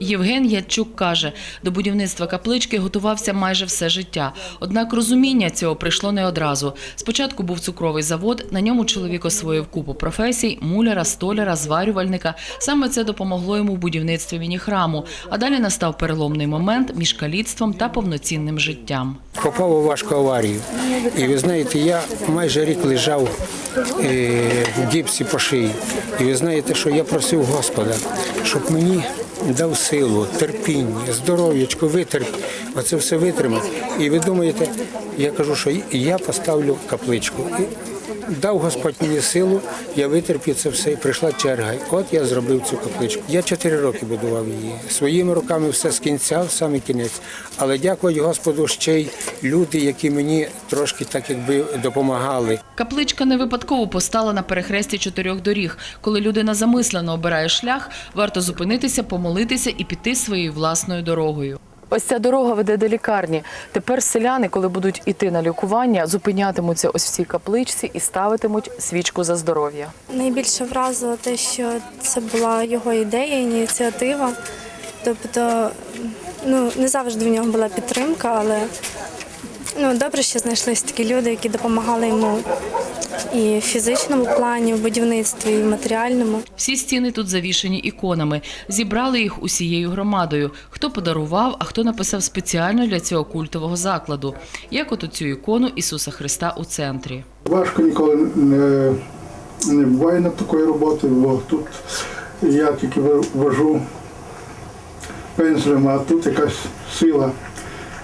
Євген Ячук каже, до будівництва каплички готувався майже все життя. Однак розуміння цього прийшло не одразу. Спочатку був цукровий завод, на ньому чоловік освоїв купу професій – муляра, столяра, зварювальника. Саме це допомогло йому в будівництві міні-храму. А далі настав переломний момент між каліцтвом та повноцінним життям. Попав у важку аварію. І ви знаєте, я майже рік лежав е, в гіпсі по шиї. І ви знаєте, що я просив Господа, щоб мені дав силу, терпіння, здоров'ячко, витерп, оце все витримав. І ви думаєте, я кажу, що я поставлю капличку. Дав Господь мені силу, я витерпів це все, і прийшла черга. От я зробив цю капличку. Я чотири роки будував її. Своїми руками все з кінця, в самий кінець. Але дякувати Господу ще й люди, які мені трошки так якби допомагали. Капличка не випадково постала на перехресті чотирьох доріг. Коли людина замислено обирає шлях, варто зупинитися, помолитися і піти своєю власною дорогою. Ось ця дорога веде до лікарні. Тепер селяни, коли будуть іти на лікування, зупинятимуться ось в цій капличці і ставитимуть свічку за здоров'я. Найбільше вразило те, що це була його ідея, ініціатива. Тобто, ну не завжди в нього була підтримка, але ну добре, що знайшлись такі люди, які допомагали йому і в фізичному плані, в будівництві, і в матеріальному. Всі стіни тут завішені іконами. Зібрали їх усією громадою. Хто подарував, а хто написав спеціально для цього культового закладу. Як от цю ікону Ісуса Христа у центрі. Важко ніколи не, не буває над такою роботою, бо тут я тільки вожу пензлем, а тут якась сила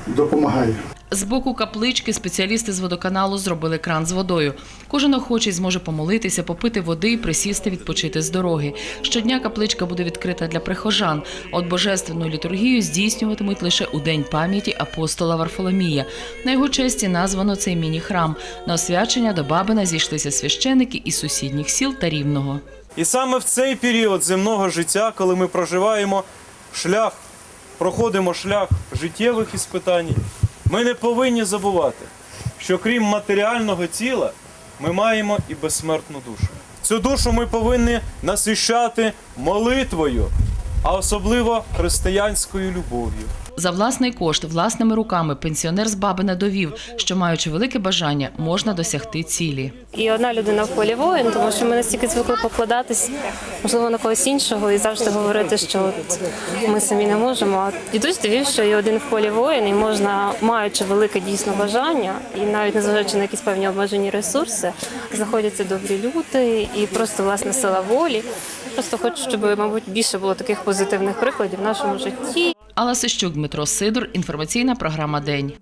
допомагає. З боку каплички спеціалісти з водоканалу зробили кран з водою. Кожен охочий зможе помолитися, попити води і присісти відпочити з дороги. Щодня капличка буде відкрита для прихожан. От божественну літургію здійснюватимуть лише у день пам'яті апостола Варфоломія. На його честі названо цей міні-храм. На освячення до Бабина зійшлися священики із сусідніх сіл та рівного. І саме в цей період земного життя, коли ми проживаємо шлях, проходимо шлях життєвих іспитань, ми не повинні забувати, що крім матеріального тіла, ми маємо і безсмертну душу. Цю душу ми повинні насищати молитвою, а особливо християнською любов'ю. За власний кошт, власними руками пенсіонер з Бабина довів, що маючи велике бажання, можна досягти цілі. І одна людина в полі воїн, тому що ми настільки звикли покладатись, можливо, на когось іншого і завжди говорити, що от ми самі не можемо. А дідусь довів, що і один в полі воїн, і можна, маючи велике дійсно бажання, і навіть незважаючи на якісь певні обмежені ресурси, знаходяться добрі люди і просто власне сила волі. Просто хочу, щоб, мабуть, більше було таких позитивних прикладів в нашому житті. Алла Сищук, Дмитро Сидор, інформаційна програма День.